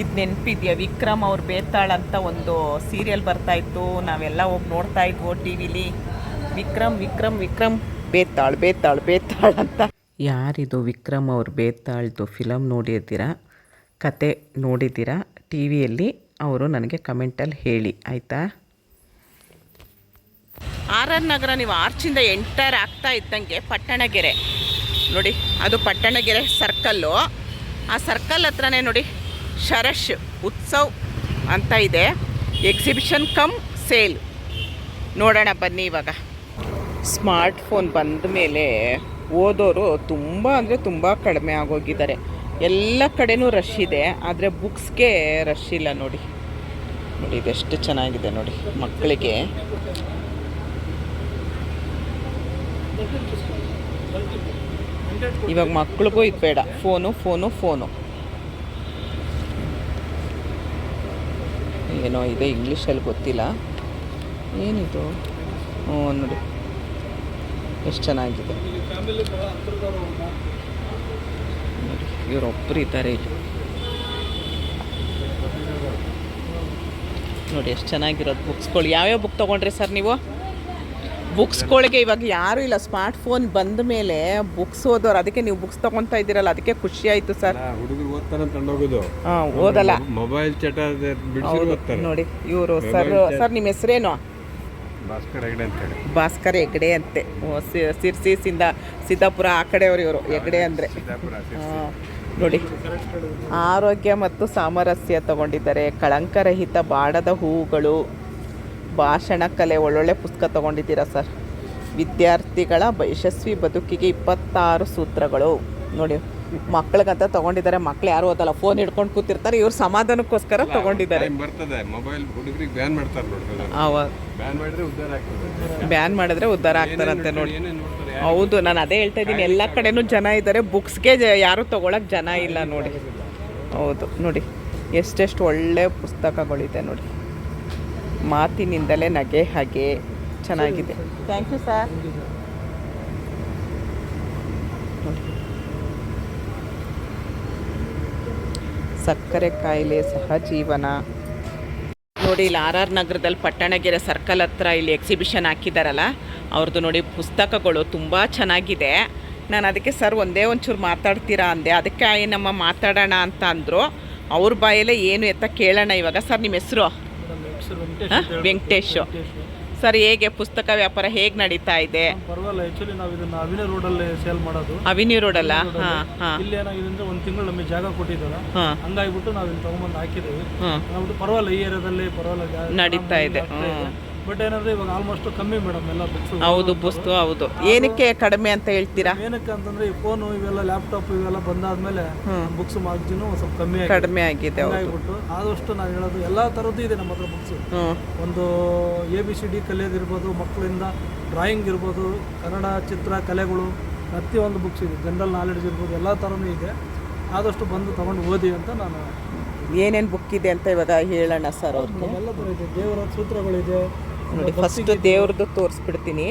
ಇದು ನೆನಪಿದೆಯಾ? ವಿಕ್ರಮ್ ಅವ್ರ ಬೇತಾಳ್ ಅಂತ ಒಂದು ಸೀರಿಯಲ್ ಬರ್ತಾ ಇತ್ತು. ನಾವೆಲ್ಲ ಹೋಗಿ ನೋಡ್ತಾ ಇದ್ವು ಟಿ ವಿಲಿ. ವಿಕ್ರಮ್ ವಿಕ್ರಮ್ ವಿಕ್ರಮ್. ಬೇತಾಳ್ ಬೇತಾಳ್ ಬೇತಾಳ್ ಅಂತ. ಯಾರಿದು ವಿಕ್ರಮ್ ಅವ್ರ ಬೇತಾಳ್ದು ಫಿಲಮ್ ನೋಡಿದ್ದೀರಾ? ಕತೆ ನೋಡಿದ್ದೀರಾ? ಟಿ ವಿಯಲ್ಲಿ ಅವರು ನನಗೆ ಕಮೆಂಟಲ್ಲಿ ಹೇಳಿ, ಆಯಿತಾ? ಆರ್ ಆರ್ ನಗರ ನೀವು ಆರ್ಚಿಂದ ಎಂಟರ್ ಆಗ್ತಾ ಇದ್ದಂಗೆ ಪಟ್ಟಣಗೆರೆ. ನೋಡಿ, ಅದು ಪಟ್ಟಣಗೆರೆ ಸರ್ಕಲ್ಲು. ಆ ಸರ್ಕಲ್ ಹತ್ರನೇ ನೋಡಿ ಶರಶ್ ಉತ್ಸವ್ ಅಂತ ಇದೆ. ಎಕ್ಸಿಬಿಷನ್ ಕಮ್ ಸೇಲ್ ನೋಡೋಣ, ಬನ್ನಿ ಇವಾಗ. ಸ್ಮಾರ್ಟ್ ಫೋನ್ ಬಂದ ಮೇಲೆ ಓದೋರು ತುಂಬ ಅಂದರೆ ತುಂಬ ಕಡಿಮೆ ಆಗೋಗಿದ್ದಾರೆ. ಎಲ್ಲ ಕಡೆನೂ ರಶ್ ಇದೆ, ಆದರೆ ಬುಕ್ಸ್ಗೆ ರಶ್ ಇಲ್ಲ ನೋಡಿ. ನೋಡಿ, ಇದೆಷ್ಟು ಚೆನ್ನಾಗಿದೆ ನೋಡಿ ಮಕ್ಕಳಿಗೆ. ಇವಾಗ ಮಕ್ಳಿಗೂ ಇದು ಬೇಡ. ಫೋನು ಫೋನು ಫೋನು ಏನೋ ಇದೆ ಇಂಗ್ಲೀಷಲ್ಲಿ ಗೊತ್ತಿಲ್ಲ. ಏನಿದು? ನೋಡಿ. ಎಷ್ಟು ಚೆನ್ನಾಗಿದೆ. ನೋಡಿ ಇವರೊಬ್ಬರು ಇದ್ದಾರೆ ಇಲ್ಲಿ. ನೋಡಿ, ಎಷ್ಟು ಚೆನ್ನಾಗಿರೋದು ಬುಕ್ಸ್ಗಳು ಯಾವ್ಯಾವ ಬುಕ್ ತೊಗೊಂಡ್ರಿ ಸರ್ ನೀವು? ಬುಕ್ಸ್ಗಳಿಗೆ ಇವಾಗ ಯಾರು ಇಲ್ಲ. ಸ್ಮಾರ್ಟ್ ಫೋನ್ ಬಂದ ಮೇಲೆ ಬುಕ್ಸ್ ಓದೋರು ಅದಕ್ಕೆ ನೀವು ಬುಕ್ಸ್ ತಗೊಂತಾ ಇದ್ದೀರಲ್ಲ ಅದಕ್ಕೆ ಖುಷಿ ಆಯಿತು ಸರ್. ಹುಡುಗರು ಓದ್ತಾನೆ ತಂಡೋಗೋದು ಹಾಂ ಓದಲ್ಲ. ಮೊಬೈಲ್ ಚಟ ನೋಡಿ ಇವರು ಸರ್ ಸರ್ ನಿಮ್ಮ ಹೆಸರೇನು? ಭಾಸ್ಕರ್ ಹೆಗಡೆ ಅಂತೇಳಿ ಭಾಸ್ಕರ್ ಹೆಗ್ಡೆ ಅಂತೆ. ಸಿರ್ಸಿ ಸಿಂದ ಸಿದ್ದಾಪುರ ಆ ಕಡೆಯವರು ಇವರು ಹೆಗ್ಡೆ ಅಂದರೆ. ನೋಡಿ. ಆರೋಗ್ಯ ಮತ್ತು ಸಾಮರಸ್ಯ ತಗೊಂಡಿದ್ದಾರೆ. ಕಳಂಕರಹಿತ ಬಾಡದ ಹೂವುಗಳು ಭಾಷಣ ಕಲೆ ಒಳ್ಳೊಳ್ಳೆ ಪುಸ್ತಕ ತಗೊಂಡಿದ್ದೀರಾ ಸರ್? ವಿದ್ಯಾರ್ಥಿಗಳ ಯಶಸ್ವಿ ಬದುಕಿಗೆ ಇಪ್ಪತ್ತಾರು ಸೂತ್ರಗಳು. ನೋಡಿ ಮಕ್ಳಿಗಂತ ತಗೊಂಡಿದ್ದಾರೆ. ಮಕ್ಳು ಯಾರು ಓದಲ್ಲ ಫೋನ್ ಹಿಡ್ಕೊಂಡು ಕೂತಿರ್ತಾರೆ. ಇವ್ರು ಸಮಾಧಾನಕ್ಕೋಸ್ಕರ ತಗೊಂಡಿದ್ದಾರೆ. ಬ್ಯಾನ್ ಮಾಡಿದ್ರೆ ಉದ್ಧಾರ ಆಗ್ತದೆ. ಬ್ಯಾನ್ ಮಾಡಿದ್ರೆ ಉದ್ಧಾರ ಆಗ್ತಾರಂತೆ ನೋಡಿ. ಹೌದು ನಾನು ಅದೇ ಹೇಳ್ತಾ ಇದ್ದೀನಿ. ಎಲ್ಲ ಕಡೆನೂ ಜನ ಇದ್ದಾರೆ. ಬುಕ್ಸ್ಗೆ ಯಾರು ತಗೊಳಕ್ ಜನ ಇಲ್ಲ ನೋಡಿ. ಹೌದು ನೋಡಿ. ಎಷ್ಟೆಷ್ಟು ಒಳ್ಳೆ ಪುಸ್ತಕಗಳಿದೆ ನೋಡಿ. ಮಾತಿನಿಂದಲೇ ನಗೆ ಹಾಗೆ ಚೆನ್ನಾಗಿದೆ. ಥ್ಯಾಂಕ್ ಯು ಸರ್ ಸಕ್ಕರೆ ಕಾಯಿಲೆ ಸಹಜೀವನ ನೋಡಿ ಇಲ್ಲಿ ಆರ್ ಆರ್ ನಗರದಲ್ಲಿ ಪಟ್ಟಣಗೆರೆ ಸರ್ಕಲ್ ಹತ್ರ ಇಲ್ಲಿ ಎಕ್ಸಿಬಿಷನ್ ಹಾಕಿದ್ದಾರಲ್ಲ ಅವ್ರದ್ದು ನೋಡಿ ಪುಸ್ತಕಗಳು ತುಂಬ ಚೆನ್ನಾಗಿದೆ. ನಾನು ಅದಕ್ಕೆ ಸರ್ ಒಂದೇ ಒಂಚೂರು ಮಾತಾಡ್ತೀರಾ ಅಂದೆ. ಅದಕ್ಕೆ ನಮ್ಮ ಮಾತಾಡೋಣ ಅಂತ ಅಂದರು. ಅವ್ರ ಬಾಯಲ್ಲೇ ಏನು ಎತ್ತ ಕೇಳೋಣ ಇವಾಗ. ಸರ್ ನಿಮ್ಮ ಹೆಸರು? ವೆಂಕಟೇಶ್ ಸರ್ ಹೇಗೆ ಪುಸ್ತಕ ವ್ಯಾಪಾರ ಹೇಗೆ ನಡೀತಾ ಇದೆ? ಪರವಾಗಿಲ್ಲ ಆಕ್ಚುಲಿ ನಾವು ಇದನ್ನ ಅವಿನಿ ರೋಡ್ ಅಲ್ಲಿ ಸೇಲ್ ಮಾಡೋದು. ಅವಿನಿ ರೋಡ್ ಅಲ್ಲ? ಇಲ್ಲಿ ಏನಾಗಿದೆ ಅಂದ್ರೆ ಒಂದು ತಿಂಗಳು ನಮಗೆ ಜಾಗ ಕೊಟ್ಟಿದ್ದಾರೆ. ಹಂಗಾಗಿಬಿಟ್ಟು ನಾವು ಇಲ್ಲಿ ತಗೊಂಬಂದು ಹಾಕಿದೀವಿ ನಾವು ಪರವಾಗಿಲ್ಲ ಈ ಏರಿಯಾದಲ್ಲಿ ಪರವಾಗಿಲ್ಲ ನಡೀತಾ ಇದೆ. ಬಟ್ ಏನಂದ್ರೆ ಇವಾಗ ಆಲ್ಮೋಸ್ಟ್ ಕಮ್ಮಿ ಮೇಡಮ್ ಎಲ್ಲ ಬುಕ್ಸ್ ಹೌದು ಪುಸ್ತಕ ಹೌದು. ಏನಕ್ಕೆ ಕಡಿಮೆ ಅಂತ ಹೇಳ್ತೀರಾ? ಏನಕ್ಕೆ ಅಂತಂದ್ರೆ ಈ ಫೋನು ಇವೆಲ್ಲ ಲ್ಯಾಪ್ಟಾಪ್ ಇವೆಲ್ಲ ಬಂದಾದ್ಮೇಲೆ ಬುಕ್ಸ್ ಮಾರ್ಜಿನ್ ಸ್ವಲ್ಪ ಕಮ್ಮಿ ಕಡಿಮೆ ಆಗಿದೆ ಆಗಿಬಿಟ್ಟು ಆದಷ್ಟು ನಾನು ಹೇಳೋದು ಎಲ್ಲಾ ತರದ್ದು ಇದೆ ನಮ್ಮ ಹತ್ರ ಬುಕ್ಸ್ ಒಂದು ಎ ಬಿ ಸಿ ಡಿ ಕಲಿಯೋದಿರ್ಬೋದು ಮಕ್ಕಳಿಂದ ಡ್ರಾಯಿಂಗ್ ಇರ್ಬೋದು ಕನ್ನಡ ಚಿತ್ರ ಕಲೆಗಳು ಪ್ರತಿಯೊಂದು ಬುಕ್ಸ್ ಇದೆ. ಜನರಲ್ ನಾಲೆಡ್ಜ್ ಇರ್ಬೋದು ಎಲ್ಲ ಥರನೂ ಇದೆ. ಆದಷ್ಟು ಬಂದು ತಗೊಂಡು ಓದಿ ಅಂತ ನಾನು ಏನೇನು ಬುಕ್ ಇದೆ ಅಂತ ಇವಾಗ ಹೇಳೋಣ ಸರ್ ಅವ್ರಿಗೆ. ಎಲ್ಲ ಥರ ಇದೆ. ದೇವರ ಸೂತ್ರಗಳಿದೆ ನೋಡಿ ಫಸ್ಟ್ ದೇವ್ರದ್ದು ತೋರಿಸ್ಬಿಡ್ತೀನಿ.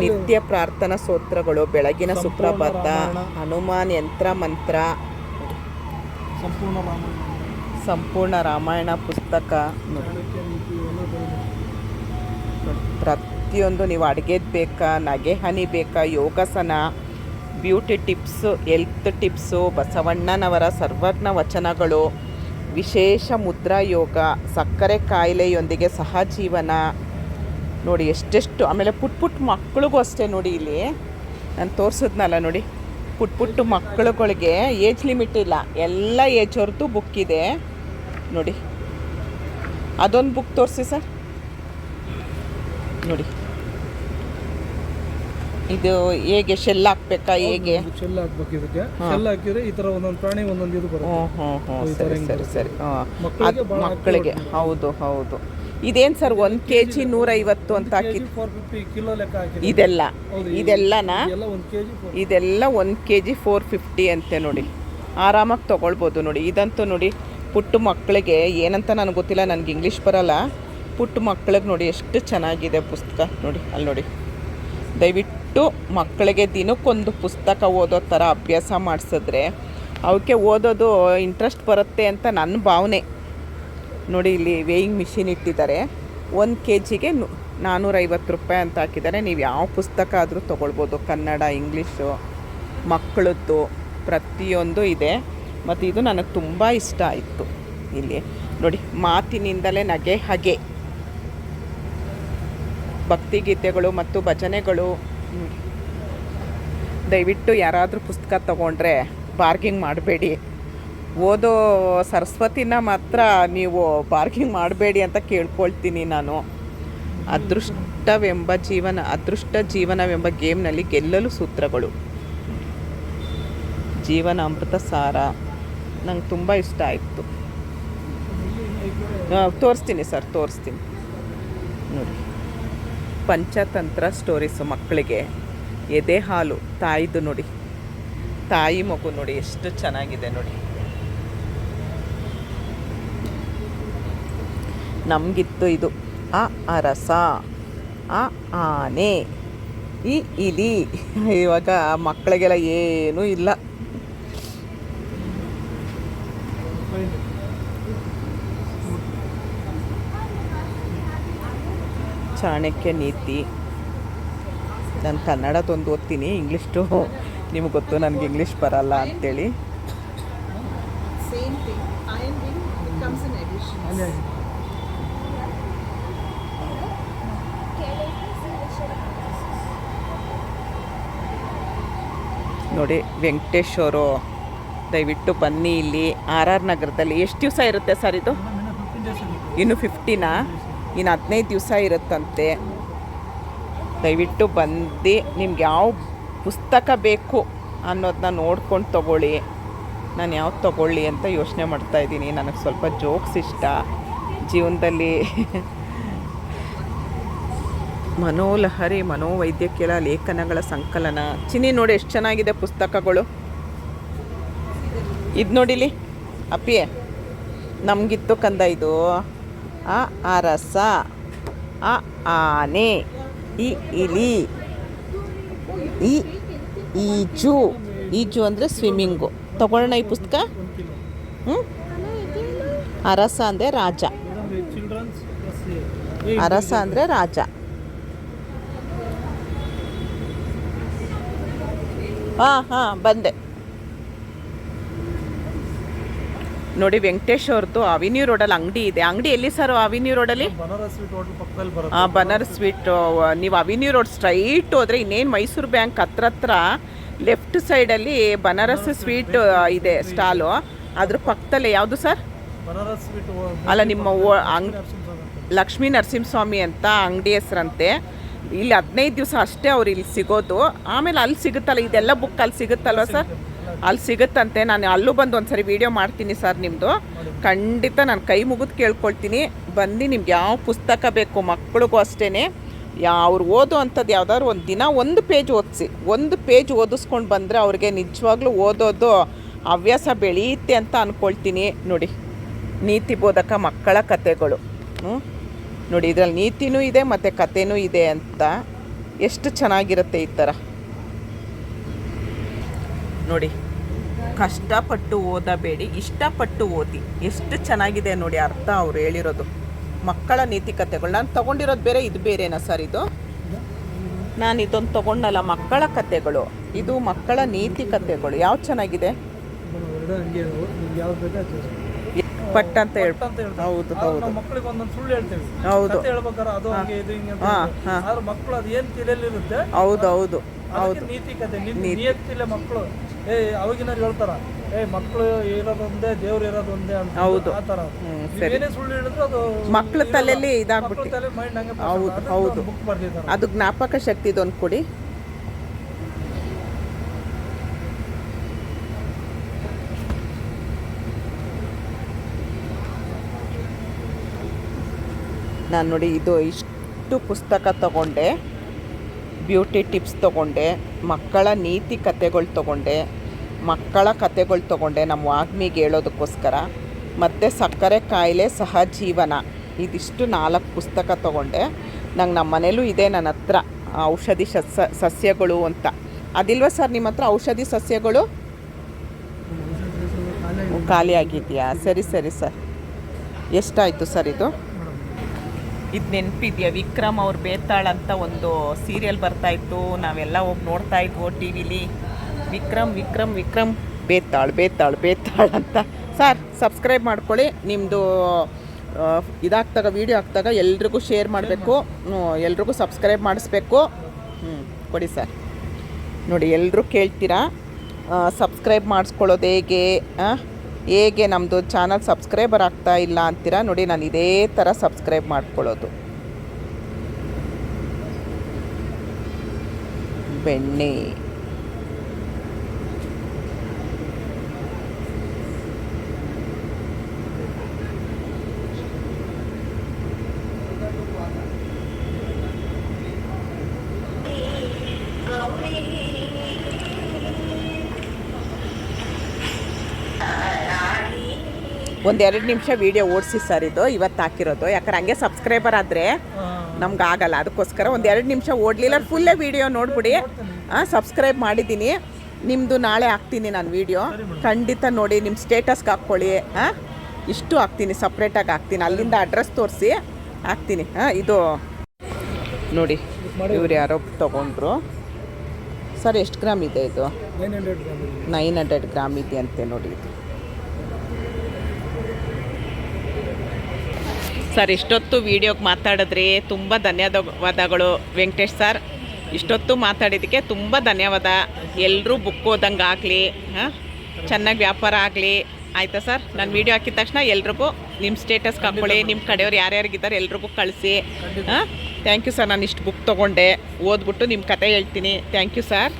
ನಿತ್ಯ ಪ್ರಾರ್ಥನಾ ಸ್ತೋತ್ರಗಳು ಬೆಳಗಿನ ಸುಪ್ರಭಾತ ಹನುಮಾನ್ ಯಂತ್ರ ಮಂತ್ರ. ಸಂಪೂರ್ಣ ರಾಮಾಯಣ. ಪುಸ್ತಕ. ಪ್ರತಿಯೊಂದು ನೀವು ಅಡುಗೆದು ಬೇಕಾ ನಗೆ ಹನಿ ಬೇಕಾ ಯೋಗಾಸನ ಬ್ಯೂಟಿ ಟಿಪ್ಸು ಹೆಲ್ತ್ ಟಿಪ್ಸು ಬಸವಣ್ಣನವರ ಸರ್ವಜ್ಞ ವಚನಗಳು ವಿಶೇಷ ಮುದ್ರಾ ಯೋಗ ಸಕ್ಕರೆ ಕಾಯಿಲೆಯೊಂದಿಗೆ ಸಹಜೀವನ ನೋಡಿ ಎಷ್ಟೆಷ್ಟು ಆಮೇಲೆ ಪುಟ್ ಪುಟ್ ಮಕ್ಕಳಿಗೂ ಅಷ್ಟೇ ನೋಡಿ ಇಲ್ಲಿ. ನಾನು ತೋರಿಸಿದ್ನಲ್ಲ ನೋಡಿ. ಪುಟ್ ಪುಟ್ಟು ಮಕ್ಕಳುಗಳಿಗೆ ಏಜ್ ಲಿಮಿಟ್ ಇಲ್ಲ. ಎಲ್ಲ ಏಜ್ ಹೊರತು ಬುಕ್ ಇದೆ. ನೋಡಿ. ಅದೊಂದು ಬುಕ್ ತೋರಿಸಿ ಸರ್. ನೋಡಿ. ಇದು ಹೇಗೆ ಶೆಲ್ ಹಾಕ್ಬೇಕಾ ಹೇಗೆ? ಶೆಲ್ ಹಾಕ್ಬೇಕು ಇದಕ್ಕೆ. ಶೆಲ್ ಹಾಕಿದ್ರೆ ಈ ತರ ಒಂದೊಂದು ಪ್ರಾಣಿ ಒಂದೊಂದು ಇದು ಬರುತ್ತೆ. ಸರಿ ಸರಿ ಸರಿ. ಮಕ್ಕಳಿಗೆ ಹೌದು ಹೌದು. ಇದೇನು ಸರ್ ಒಂದು ಕೆ ಜಿ ನೂರೈವತ್ತು ಅಂತ ಹಾಕಿ ಇದೆಲ್ಲ. ಇದೆಲ್ಲನಾ? ಒಂದು ಇದೆಲ್ಲ ಒಂದು ಕೆ ಜಿ ಫೋರ್ ಫಿಫ್ಟಿ ಅಂತೆ ನೋಡಿ. ಆರಾಮಾಗಿ ತೊಗೊಳ್ಬೋದು ನೋಡಿ. ಇದಂತೂ ನೋಡಿ ಪುಟ್ಟ ಮಕ್ಕಳಿಗೆ ಏನಂತ ನನಗೆ ಗೊತ್ತಿಲ್ಲ ನನಗೆ ಇಂಗ್ಲೀಷ್ ಬರಲ್ಲ. ಪುಟ್ಟ ಮಕ್ಕಳಿಗೆ ನೋಡಿ ಎಷ್ಟು ಚೆನ್ನಾಗಿದೆ ಪುಸ್ತಕ ನೋಡಿ ಅಲ್ಲಿ ನೋಡಿ. ದಯವಿಟ್ಟು ಮಕ್ಕಳಿಗೆ ದಿನಕ್ಕೊಂದು ಪುಸ್ತಕ ಓದೋ ಥರ ಅಭ್ಯಾಸ ಮಾಡಿಸಿದ್ರೆ ಅವಕ್ಕೆ ಓದೋದು ಇಂಟ್ರೆಸ್ಟ್ ಬರುತ್ತೆ ಅಂತ ನನ್ನ ಭಾವನೆ. ನೋಡಿ, ಇಲ್ಲಿ ವೇಯಿಂಗ್ ಮಿಷಿನ್ ಇಟ್ಟಿದ್ದಾರೆ. ಒಂದು ಕೆ ಜಿಗೆ ನಾನ್ನೂರೈವತ್ತು ರೂಪಾಯಿ ಅಂತ ಹಾಕಿದ್ದಾರೆ. ನೀವು ಯಾವ ಪುಸ್ತಕ ಆದರೂ ತೊಗೊಳ್ಬೋದು. ಕನ್ನಡ, ಇಂಗ್ಲೀಷು ಮಕ್ಕಳದ್ದು ಪ್ರತಿಯೊಂದು ಇದೆ. ಮತ್ತು ಇದು ನನಗೆ ತುಂಬ ಇಷ್ಟ ಆಯಿತು ಇಲ್ಲಿ. ನೋಡಿ, ಮಾತಿನಿಂದಲೇ ನಗೆ ಹಗೆ. ಭಕ್ತಿಗೀತೆಗಳು ಮತ್ತು ಭಜನೆಗಳು. ದಯವಿಟ್ಟು ಯಾರಾದರೂ ಪುಸ್ತಕ ತಗೊಂಡ್ರೆ ಬಾರ್ಗಿಂಗ್ ಮಾಡಬೇಡಿ. ಓದೋ ಸರಸ್ವತಿನ ಮಾತ್ರ ನೀವು ಪಾರ್ಕಿಂಗ್ ಮಾಡಬೇಡಿ ಅಂತ ಕೇಳ್ಕೊಳ್ತೀನಿ ನಾನು. ಅದೃಷ್ಟವೆಂಬ ಜೀವನ, ಅದೃಷ್ಟ ಜೀವನವೆಂಬ ಗೇಮ್ನಲ್ಲಿ ಗೆಲ್ಲಲು ಸೂತ್ರಗಳು. ಜೀವನ ಅಮೃತ ಸಾರ ನಂಗೆ ತುಂಬ ಇಷ್ಟ ಆಯಿತು. ತೋರಿಸ್ತೀನಿ ಸರ್, ತೋರಿಸ್ತೀನಿ. ನೋಡಿ. ಪಂಚತಂತ್ರ ಸ್ಟೋರೀಸು ಮಕ್ಕಳಿಗೆ. ಎದೆ ಹಾಲು, ತಾಯಿದು ನೋಡಿ. ತಾಯಿ ಮಗು ನೋಡಿ, ಎಷ್ಟು ಚೆನ್ನಾಗಿದೆ ನೋಡಿ. ನಮಗಿತ್ತು ಇದು. ಆ ಅರಸ ಆ ಆನೆ ಈ ಇಲಿ. ಇವಾಗ ಮಕ್ಕಳಿಗೆಲ್ಲ ಏನೂ ಇಲ್ಲ. ಚಾಣಕ್ಯ ನೀತಿ. ನಾನು ಕನ್ನಡ ಕನ್ನಡದೊಂದು ಓದ್ತೀನಿ ಇಂಗ್ಲೀಷ್ಟು. ನಿಮಗೆ ಗೊತ್ತು ನನಗೆ ಇಂಗ್ಲೀಷ್ ಬರಲ್ಲ ಅಂತೇಳಿ. Same thing. Iron Ring comes in addition. ಅಲ್ಲೇ ಆಗಿದೆ. ನೋಡಿ ವೆಂಕಟೇಶ್ ಅವರು, ದಯವಿಟ್ಟು ಬನ್ನಿ ಇಲ್ಲಿ. ಆರ್ ಆರ್ ನಗರದಲ್ಲಿ ಎಷ್ಟು ದಿವಸ ಇರುತ್ತೆ ಸರ್ ಇದು? ಇನ್ನು ಫಿಫ್ಟೀನ್ ಇನ್ನು ಹದಿನೈದು ದಿವಸ ಇರುತ್ತಂತೆ. ದಯವಿಟ್ಟು ಬಂದು ನಿಮ್ಗೆ ಯಾವ ಪುಸ್ತಕ ಬೇಕು ಅನ್ನೋದನ್ನ ನೋಡ್ಕೊಂಡು ತಗೊಳ್ಳಿ. ನಾನು ಯಾವ್ದು ತಗೊಳ್ಳಿ ಅಂತ ಯೋಚನೆ ಮಾಡ್ತಾ ಇದ್ದೀನಿ. ನನಗೆ ಸ್ವಲ್ಪ ಜೋಕ್ಸ್ ಇಷ್ಟ. ಜೀವನದಲ್ಲಿ ಮನೋಲಹರಿ, ಮನೋವೈದ್ಯಕೀಯ ಲೇಖನಗಳ ಸಂಕಲನ. ಚಿನ್ನಿ ನೋಡಿ ಎಷ್ಟು ಚೆನ್ನಾಗಿದೆ ಪುಸ್ತಕಗಳು. ಇದು ನೋಡಿಲಿ? ಅಪ್ಪಿಯೇ, ನಮಗಿತ್ತು ಕಂದ ಇದು. ಆ ಅರಸ ಆ ಆನೆ ಈ ಇಲಿ ಈ ಈಜು ಈಜು ಅಂದರೆ ಸ್ವಿಮ್ಮಿಂಗು. ತಗೊಳ್ಳೋಣ ಈ ಪುಸ್ತಕ? ಹ್ಞೂ ಅರಸ ಅಂದರೆ ರಾಜ. ಅರಸ ಅಂದರೆ ರಾಜ. ಹಾಂ ಹಾಂ ಬಂದೆ. ನೋಡಿ ವೆಂಕಟೇಶ್ ಅವ್ರದ್ದು ಅವಿನ್ಯೂ ರೋಡಲ್ಲಿ ಅಂಗಡಿ ಇದೆ. ಅಂಗಡಿ ಎಲ್ಲಿ ಸರ್ ಅವಿನ್ಯೂ ರೋಡಲ್ಲಿ ಬನಾರಸ್ ಸ್ವೀಟ್ ನೀವು ಅವಿನ್ಯೂ ರೋಡ್ ಸ್ಟ್ರೈಟ್ ಹೋದ್ರೆ ಇನ್ನೇನು ಮೈಸೂರು ಬ್ಯಾಂಕ್ ಹತ್ರ ಹತ್ರ ಲೆಫ್ಟ್ ಸೈಡಲ್ಲಿ ಬನಾರಸ್ ಸ್ವೀಟ್ ಇದೆ ಸ್ಟಾಲು ಅದ್ರ ಪಕ್ಕದಲ್ಲೇ ಯಾವುದು ಸರ್ ಅಲ್ಲ ನಿಮ್ಮ ಲಕ್ಷ್ಮೀ ನರಸಿಂಹಸ್ವಾಮಿ ಅಂತ ಅಂಗಡಿ ಹೆಸರಂತೆ. ಇಲ್ಲಿ ಹದಿನೈದು ದಿವಸ ಅಷ್ಟೇ ಅವ್ರು ಇಲ್ಲಿ ಸಿಗೋದು. ಆಮೇಲೆ ಅಲ್ಲಿ ಸಿಗುತ್ತಲ್ಲ, ಇದೆಲ್ಲ ಬುಕ್ ಅಲ್ಲಿ ಸಿಗುತ್ತಲ್ವ ಸರ್ ಅಲ್ಲಿ ಸಿಗುತ್ತಂತೆ. ನಾನು ಅಲ್ಲೂ ಬಂದು ಒಂದ್ಸರಿ ವಿಡಿಯೋ ಮಾಡ್ತೀನಿ ಸರ್ ನಿಮ್ಮದು ಖಂಡಿತ ನಾನು ಕೈ ಮುಗಿದು ಕೇಳ್ಕೊಳ್ತೀನಿ. ಬಂದು ನಿಮ್ಗೆ ಯಾವ ಪುಸ್ತಕ ಬೇಕು ಮಕ್ಕಳಿಗೂ ಅಷ್ಟೇ ಅವ್ರು ಓದುವಂಥದ್ದು ಯಾವ್ದಾದ್ರು ಒಂದು ದಿನ ಒಂದು ಪೇಜ್ ಓದಿಸಿ. ಒಂದು ಪೇಜ್ ಓದಿಸ್ಕೊಂಡು ಬಂದರೆ ಅವ್ರಿಗೆ ನಿಜವಾಗ್ಲೂ ಓದೋದು ಹವ್ಯಾಸ ಬೆಳೆಯುತ್ತೆ ಅಂತ ಅಂದ್ಕೊಳ್ತೀನಿ ನೋಡಿ, ನೀತಿ ಬೋಧಕ ಮಕ್ಕಳ ಕಥೆಗಳು. ಹ್ಞೂ ನೋಡಿ, ಇದರಲ್ಲಿ ನೀತಿನೂ ಇದೆ, ಮತ್ತು ಕಥೆನೂ ಇದೆ ಅಂತ ಎಷ್ಟು ಚೆನ್ನಾಗಿರುತ್ತೆ ಈ ಥರ. ನೋಡಿ, ಕಷ್ಟಪಟ್ಟು ಓದಬೇಡಿ, ಇಷ್ಟಪಟ್ಟು ಓದಿ. ಎಷ್ಟು ಚೆನ್ನಾಗಿದೆ ನೋಡಿ ಅರ್ಥ ಅವ್ರು ಹೇಳಿರೋದು. ಮಕ್ಕಳ ನೀತಿ ಕಥೆಗಳು. ನಾನು ತೊಗೊಂಡಿರೋದು ಬೇರೆ, ಇದು ಬೇರೆನಾ ಸರ್ ಇದು? ನಾನು ಇದೊಂದು ತೊಗೊಂಡಲ್ಲ, ಮಕ್ಕಳ ಕಥೆಗಳು. ಇದು ಮಕ್ಕಳ ನೀತಿ ಕಥೆಗಳು. ಯಾವ ಚೆನ್ನಾಗಿದೆ? ಪಟ್ ಅಂತ ಹೇಳಿ ಅಂತ ಹೇಳ್ತಾರೆ. ಹೌದು ಹೌದು. ನಾವು ಮಕ್ಕಳಿಗೆ ಒಂದೊಂದು ಸುಳ್ಳು ಹೇಳ್ತೀವಿ. ಹೌದು. ಕತೆ ಹೇಳ್ಬೇಕಾದ್ರೆ ಅದು ಹಂಗೆ ಇದು ಹಿಂಗೆ ಅಂತ ಹೇಳ್ತಾರೆ. ಆದ್ರೆ ಮಕ್ಕಳು ಅದು ಏನ್ ತಿಳಿಯಲಿರುತ್ತೆ? ಹೌದು ಹೌದು. ಅದಕ್ಕೆ ಹೌದು. ನೀತಿ ಕತೆ. ನಿಯತ್ತಿಲ್ಲ ಮಕ್ಕಳು ಏ ಅವಾಗಿನವ್ರು ಹೇಳ್ತಾರ ಏ ಮಕ್ಕಳು ಇರೋದೊಂದೇ ದೇವ್ರು ಇರೋದೊಂದೇ ಅಂತ ಹೌದು. ಆತರ ಥರ ಏನೇ ಸುಳ್ಳು ಹೇಳಿದ್ರು ಅದು ಮಕ್ಳ ತಲೆಯಲ್ಲಿ ಇದಾಗ್ಬಿಟ್ಟು. ಮಕ್ಳ ತಲೆ ಮೈಂಡ್ ಹಂಗೆ ಹೌದು, ಹೌದು. ಬುಕ್ ಬರ್ದಿದ್ದಾರೆ. ಅದು ಜ್ಞಾಪಕ ಶಕ್ತಿ ಇದೊಂದು ಕೊಡಿ. ನಾನು ನೋಡಿ ಇದು ಇಷ್ಟು ಪುಸ್ತಕ ತಗೊಂಡೆ ಬ್ಯೂಟಿ ಟಿಪ್ಸ್ ತಗೊಂಡೆ, ಮಕ್ಕಳ ನೀತಿ ಕಥೆಗಳು ತಗೊಂಡೆ, ಮಕ್ಕಳ ಕಥೆಗಳು ತಗೊಂಡೆ ನಮ್ಮ ವಾಗ್ಮಿಗೆ ಹೇಳೋದಕ್ಕೋಸ್ಕರ. ಮತ್ತು ಸಕ್ಕರೆ ಕಾಯಿಲೆ ಸಹ ಜೀವನ, ಇದಿಷ್ಟು ನಾಲ್ಕು ಪುಸ್ತಕ ತಗೊಂಡೆ. ನಂಗೆ ನಮ್ಮ ಮನೇಲೂ ಇದೆ ನನ್ನ ಹತ್ರ, ಔಷಧಿ ಸಸ್ಯ, ಸಸ್ಯಗಳು ಅಂತ. ಅದಿಲ್ವಾ ಸರ್ ನಿಮ್ಮ ಹತ್ರ ಔಷಧಿ ಸಸ್ಯಗಳು? ಖಾಲಿ ಆಗಿದೆಯಾ? ಸರಿ ಸರಿ ಸರ್. ಎಷ್ಟಾಯಿತು ಸರ್ ಇದು? ಇದು ನೆನಪಿದೆಯಾ? ವಿಕ್ರಮ್ ಅವ್ರ ಬೇತಾಳ್ ಅಂತ ಒಂದು ಸೀರಿಯಲ್ ಬರ್ತಾ ಇತ್ತು. ನಾವೆಲ್ಲ ಹೋಗಿ ನೋಡ್ತಾ ಇದ್ವು ಟಿ ವಿಲಿ. ವಿಕ್ರಮ್ ವಿಕ್ರಮ್ ವಿಕ್ರಮ್. ಬೇತಾಳ್ ಬೇತಾಳ್ ಬೇತಾಳ್ ಅಂತ. ಸರ್, ಸಬ್ಸ್ಕ್ರೈಬ್ ಮಾಡ್ಕೊಳ್ಳಿ. ನಿಮ್ಮದು ಇದಾಗ್ತಾಗ, ವೀಡಿಯೋ ಹಾಕ್ದಾಗ ಎಲ್ರಿಗೂ ಶೇರ್ ಮಾಡಬೇಕು. ಎಲ್ರಿಗೂ ಸಬ್ಸ್ಕ್ರೈಬ್ ಮಾಡಿಸ್ಬೇಕು. ಹ್ಞೂ ಕೊಡಿ ಸರ್. ನೋಡಿ ಎಲ್ಲರೂ ಕೇಳ್ತೀರಾ? ಸಬ್ಸ್ಕ್ರೈಬ್ ಮಾಡಿಸ್ಕೊಳ್ಳೋದು ಹೇಗೆ? ಹೇಗೆ ನಮ್ಮದು ಚಾನಲ್ ಸಬ್ಸ್ಕ್ರೈಬರ್ ಆಗ್ತಾ ಇಲ್ಲ ಅಂತೀರಾ ನೋಡಿ ನಾನು ಇದೇ ಥರ ಸಬ್ಸ್ಕ್ರೈಬ್ ಮಾಡ್ಕೊಳ್ಳೋದು. ಬೆಣ್ಣೆ. ಒಂದೆರಡು ನಿಮಿಷ ವೀಡಿಯೋ ಓಡಿಸಿ ಸರ್ ಇದು ಇವತ್ತು ಹಾಕಿರೋದು. ಯಾಕಂದ್ರೆ ಹಂಗೆ ಸಬ್ಸ್ಕ್ರೈಬರ್ ಆದರೆ ನಮ್ಗೆ ಆಗಲ್ಲ. ಅದಕ್ಕೋಸ್ಕರ ಒಂದು ಎರಡು ನಿಮಿಷ ಓಡಲಿಲ್ಲ ಫುಲ್ಲೇ ವಿಡಿಯೋ ನೋಡ್ಬಿಡಿ. ಹಾಂ ಸಬ್ಸ್ಕ್ರೈಬ್ ಮಾಡಿದ್ದೀನಿ ನಿಮ್ಮದು ನಾಳೆ ಹಾಕ್ತೀನಿ ನಾನು ವೀಡಿಯೋ ಖಂಡಿತ ನೋಡಿ ನಿಮ್ಮ ಸ್ಟೇಟಸ್ಗೆ ಹಾಕ್ಕೊಳ್ಳಿ. ಹಾಂ ಇಷ್ಟು ಹಾಕ್ತೀನಿ ಸಪ್ರೇಟಾಗಿ ಹಾಕ್ತೀನಿ. ಅಲ್ಲಿಂದ ಅಡ್ರೆಸ್ ತೋರಿಸಿ ಹಾಕ್ತೀನಿ. ಹಾಂ ಇದು ನೋಡಿ ಇವ್ರು ಯಾರೋ ತೊಗೊಂಡ್ರು. ಸರ್ ಎಷ್ಟು ಗ್ರಾಮ್ ಇದೆ ಇದು? ನೈನ್ ಹಂಡ್ರೆಡ್ ಗ್ರಾಮ್ ಇದೆ. ನೈನ್ ಹಂಡ್ರೆಡ್ ಗ್ರಾಮ್ ಇದೆಯಂತೆ ನೋಡಿ ಇದು. ಸರ್ ಇಷ್ಟೊತ್ತು ವೀಡಿಯೋಗೆ ಮಾತಾಡಿದ್ರಿ ತುಂಬ ಧನ್ಯವಾದಗಳು ವೆಂಕಟೇಶ್ ಸರ್. ಇಷ್ಟೊತ್ತು ಮಾತಾಡಿದ್ದಕ್ಕೆ ತುಂಬ ಧನ್ಯವಾದ. ಎಲ್ಲರೂ ಬುಕ್ ಓದಂಗೆ ಆಗಲಿ ಹಾಂ? ಚೆನ್ನಾಗಿ ವ್ಯಾಪಾರ ಆಗಲಿ. ಆಯಿತಾ ಸರ್? ನಾನು ವೀಡಿಯೋ ಹಾಕಿದ ತಕ್ಷಣ ಎಲ್ರಿಗೂ ನಿಮ್ಮ ಸ್ಟೇಟಸ್ ಹಾಕ್ಕೊಳ್ಳಿ ನಿಮ್ಮ ಕಡೆಯವ್ರು ಯಾರ್ಯಾರಿಗಿದ್ದಾರೆ ಎಲ್ರಿಗೂ ಕಳಿಸಿ ಹಾಂ? ಥ್ಯಾಂಕ್ ಯು ಸರ್ ನಾನು ಇಷ್ಟು ಬುಕ್ ತೊಗೊಂಡೆ. ಓದ್ಬಿಟ್ಟು ನಿಮ್ಮ ಕತೆ ಹೇಳ್ತೀನಿ. Thank you sir.